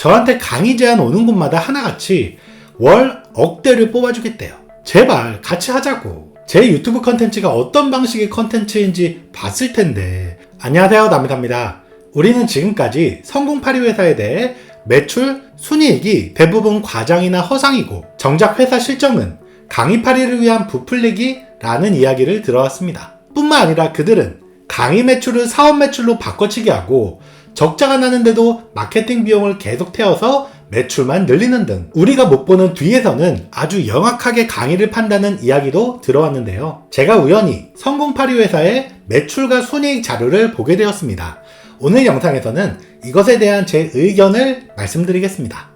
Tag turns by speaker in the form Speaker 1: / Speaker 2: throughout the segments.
Speaker 1: 저한테 강의 제안 오는 곳마다 하나같이 월 억대를 뽑아주겠대요. 제발 같이 하자고. 제 유튜브 컨텐츠가 어떤 방식의 컨텐츠인지 봤을 텐데. 안녕하세요, 남이답니다. 우리는 지금까지 성공파리 회사에 대해 매출, 순이익이 대부분 과장이나 허상이고 정작 회사 실정은 강의파리를 위한 부풀리기라는 이야기를 들어왔습니다. 뿐만 아니라 그들은 강의 매출을 사업 매출로 바꿔치기 하고 적자가 나는데도 마케팅 비용을 계속 태워서 매출만 늘리는 등 우리가 못 보는 뒤에서는 아주 영악하게 강의를 판다는 이야기도 들어왔는데요. 제가 우연히 성공파리 회사의 매출과 순이익 자료를 보게 되었습니다. 오늘 영상에서는 이것에 대한 제 의견을 말씀드리겠습니다.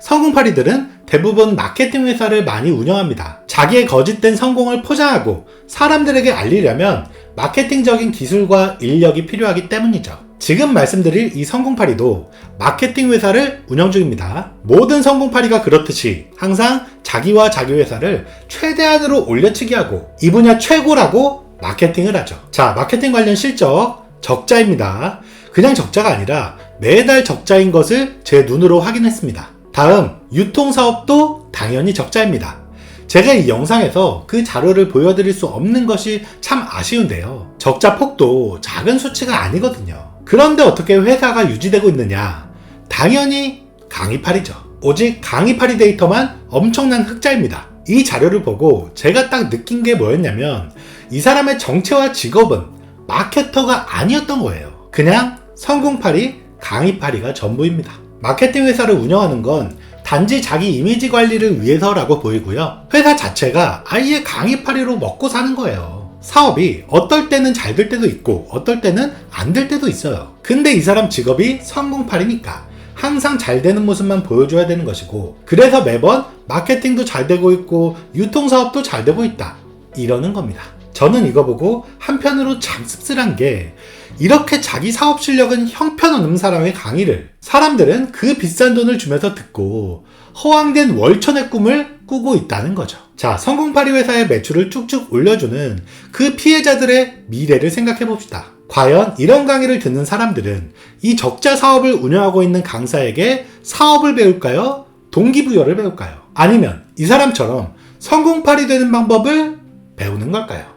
Speaker 1: 성공파리들은 대부분 마케팅 회사를 많이 운영합니다. 자기의 거짓된 성공을 포장하고 사람들에게 알리려면 마케팅적인 기술과 인력이 필요하기 때문이죠. 지금 말씀드릴 이 성공파리도 마케팅 회사를 운영 중입니다. 모든 성공파리가 그렇듯이 항상 자기와 자기 회사를 최대한으로 올려치기 하고 이 분야 최고라고 마케팅을 하죠. 자, 마케팅 관련 실적 적자입니다. 그냥 적자가 아니라 매달 적자인 것을 제 눈으로 확인했습니다. 다음, 유통사업도 당연히 적자입니다. 제가 이 영상에서 그 자료를 보여드릴 수 없는 것이 참 아쉬운데요. 적자 폭도 작은 수치가 아니거든요. 그런데 어떻게 회사가 유지되고 있느냐? 당연히 강의팔이죠. 오직 강의팔이 데이터만 엄청난 흑자입니다. 이 자료를 보고 제가 딱 느낀 게 뭐였냐면 이 사람의 정체와 직업은 마케터가 아니었던 거예요. 그냥 성공팔이, 강의팔이가 전부입니다. 마케팅 회사를 운영하는 건 단지 자기 이미지 관리를 위해서라고 보이고요. 회사 자체가 아예 강의팔이로 먹고 사는 거예요. 사업이 어떨 때는 잘 될 때도 있고 어떨 때는 안 될 때도 있어요. 근데 이 사람 직업이 성공팔이니까 항상 잘 되는 모습만 보여줘야 되는 것이고 그래서 매번 마케팅도 잘 되고 있고 유통사업도 잘 되고 있다. 이러는 겁니다. 저는 이거 보고 한편으로 참 씁쓸한 게 이렇게 자기 사업 실력은 형편없는 사람의 강의를 사람들은 그 비싼 돈을 주면서 듣고 허황된 월천의 꿈을 꾸고 있다는 거죠. 자, 성공파리 회사의 매출을 쭉쭉 올려주는 그 피해자들의 미래를 생각해 봅시다. 과연 이런 강의를 듣는 사람들은 이 적자 사업을 운영하고 있는 강사에게 사업을 배울까요? 동기부여를 배울까요? 아니면 이 사람처럼 성공팔이 되는 방법을 배우는 걸까요?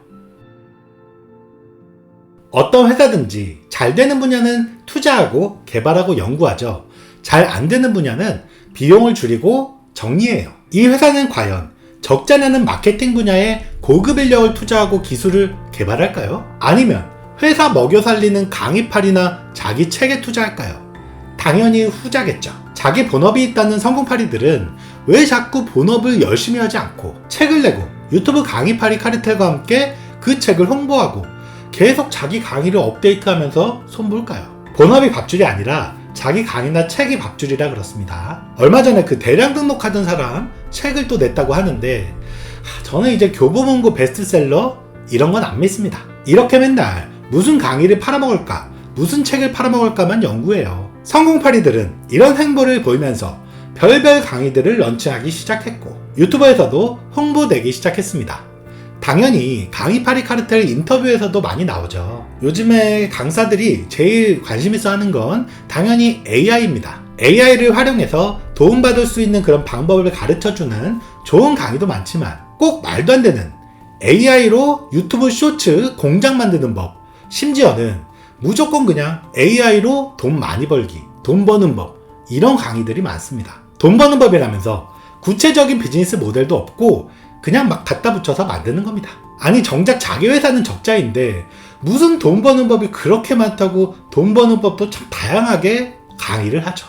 Speaker 1: 어떤 회사든지 잘 되는 분야는 투자하고 개발하고 연구하죠. 잘 안 되는 분야는 비용을 줄이고 정리해요. 이 회사는 과연 적자 나는 마케팅 분야에 고급 인력을 투자하고 기술을 개발할까요? 아니면 회사 먹여 살리는 강의팔이나 자기 책에 투자할까요? 당연히 후자겠죠. 자기 본업이 있다는 성공팔이들은 왜 자꾸 본업을 열심히 하지 않고 책을 내고 유튜브 강의팔이 카르텔과 함께 그 책을 홍보하고 계속 자기 강의를 업데이트하면서 손볼까요? 본업이 밥줄이 아니라 자기 강의나 책이 밥줄이라 그렇습니다. 얼마 전에 그 대량 등록하던 사람 책을 또 냈다고 하는데 저는 이제 교보문고 베스트셀러 이런 건 안 믿습니다. 이렇게 맨날 무슨 강의를 팔아먹을까, 무슨 책을 팔아먹을까만 연구해요. 성공파리들은 이런 행보를 보이면서 별별 강의들을 런칭하기 시작했고 유튜버에서도 홍보되기 시작했습니다. 당연히 강의파리 카르텔 인터뷰에서도 많이 나오죠. 요즘에 강사들이 제일 관심 있어 하는 건 당연히 AI입니다. AI를 활용해서 도움받을 수 있는 그런 방법을 가르쳐 주는 좋은 강의도 많지만 꼭 말도 안 되는 AI로 유튜브 쇼츠 공장 만드는 법, 심지어는 무조건 그냥 AI로 돈 많이 벌기, 돈 버는 법, 이런 강의들이 많습니다. 돈 버는 법이라면서 구체적인 비즈니스 모델도 없고 그냥 막 갖다 붙여서 만드는 겁니다. 아니 정작 자기 회사는 적자인데 무슨 돈 버는 법이 그렇게 많다고 돈 버는 법도 참 다양하게 강의를 하죠.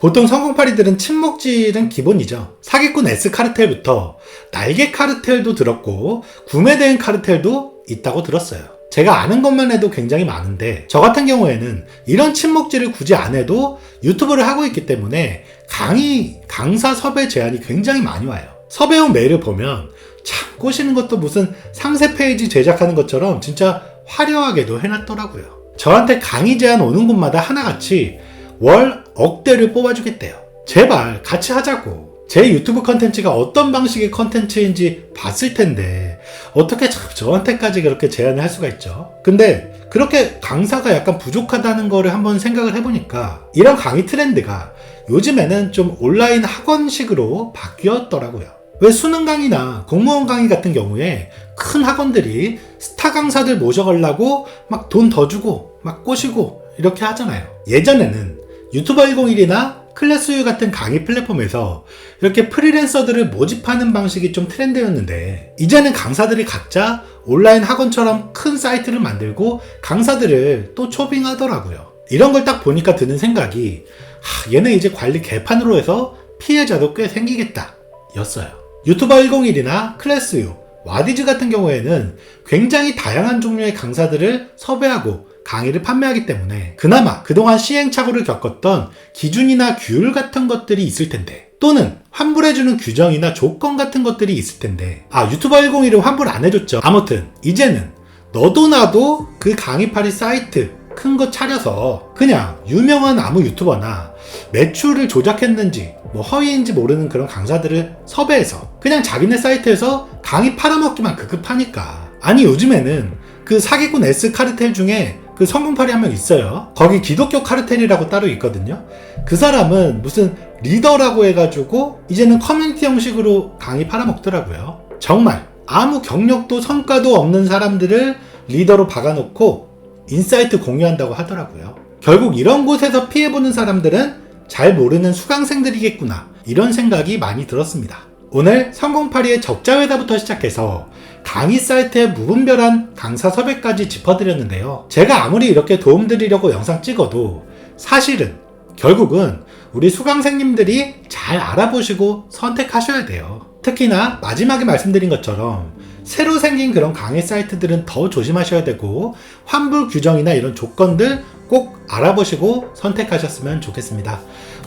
Speaker 1: 보통 성공파리들은 침묵질은 기본이죠. 사기꾼 S 카르텔부터 날개 카르텔도 들었고 구매 대행 카르텔도 있다고 들었어요. 제가 아는 것만 해도 굉장히 많은데 저 같은 경우에는 이런 침묵질을 굳이 안 해도 유튜브를 하고 있기 때문에 강의 강사 섭외 제안이 굉장히 많이 와요. 섭외 온 메일을 보면 참 꼬시는 것도 무슨 상세 페이지 제작하는 것처럼 진짜 화려하게도 해놨더라고요. 저한테 강의 제안 오는 곳마다 하나같이 월 억대를 뽑아주겠대요. 제발 같이 하자고. 제 유튜브 컨텐츠가 어떤 방식의 컨텐츠인지 봤을 텐데 어떻게 저- 저한테까지 그렇게 제안을 할 수가 있죠. 근데 그렇게 강사가 약간 부족하다는 거를 한번 생각을 해보니까 이런 강의 트렌드가 요즘에는 좀 온라인 학원식으로 바뀌었더라고요. 왜 수능 강의나 공무원 강의 같은 경우에 큰 학원들이 스타 강사들 모셔가려고 막 돈 더 주고 막 꼬시고 이렇게 하잖아요. 예전에는 유튜버 101이나 클래스유 같은 강의 플랫폼에서 이렇게 프리랜서들을 모집하는 방식이 좀 트렌드였는데 이제는 강사들이 각자 온라인 학원처럼 큰 사이트를 만들고 강사들을 또 초빙하더라고요. 이런 걸 딱 보니까 드는 생각이 하, 얘네 이제 관리 개판으로 해서 피해자도 꽤 생기겠다 였어요. 유튜버 101이나 클래스유, 와디즈 같은 경우에는 굉장히 다양한 종류의 강사들을 섭외하고 강의를 판매하기 때문에 그나마 그동안 시행착오를 겪었던 기준이나 규율 같은 것들이 있을 텐데 또는 환불해주는 규정이나 조건 같은 것들이 있을 텐데 아 유튜버 101은 환불 안 해줬죠. 아무튼 이제는 너도 나도 그 강의파리 사이트 큰 거 차려서 그냥 유명한 아무 유튜버나 매출을 조작했는지 뭐 허위인지 모르는 그런 강사들을 섭외해서 그냥 자기네 사이트에서 강의 팔아먹기만 급급하니까. 아니 요즘에는 그 사기꾼 S 카르텔 중에 그 성공팔이 한 명 있어요. 거기 기독교 카르텔이라고 따로 있거든요. 그 사람은 무슨 리더라고 해가지고 이제는 커뮤니티 형식으로 강의 팔아먹더라고요. 정말 아무 경력도 성과도 없는 사람들을 리더로 박아놓고 인사이트 공유한다고 하더라고요. 결국 이런 곳에서 피해보는 사람들은 잘 모르는 수강생들이겠구나. 이런 생각이 많이 들었습니다. 오늘 성공파리의 적자회사부터 시작해서 강의 사이트의 무분별한 강사 섭외까지 짚어드렸는데요. 제가 아무리 이렇게 도움드리려고 영상 찍어도 사실은 결국은 우리 수강생님들이 잘 알아보시고 선택하셔야 돼요. 특히나 마지막에 말씀드린 것처럼 새로 생긴 그런 강의 사이트들은 더 조심하셔야 되고 환불 규정이나 이런 조건들 꼭 알아보시고 선택하셨으면 좋겠습니다.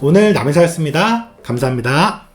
Speaker 1: 오늘 남의사였습니다. 감사합니다.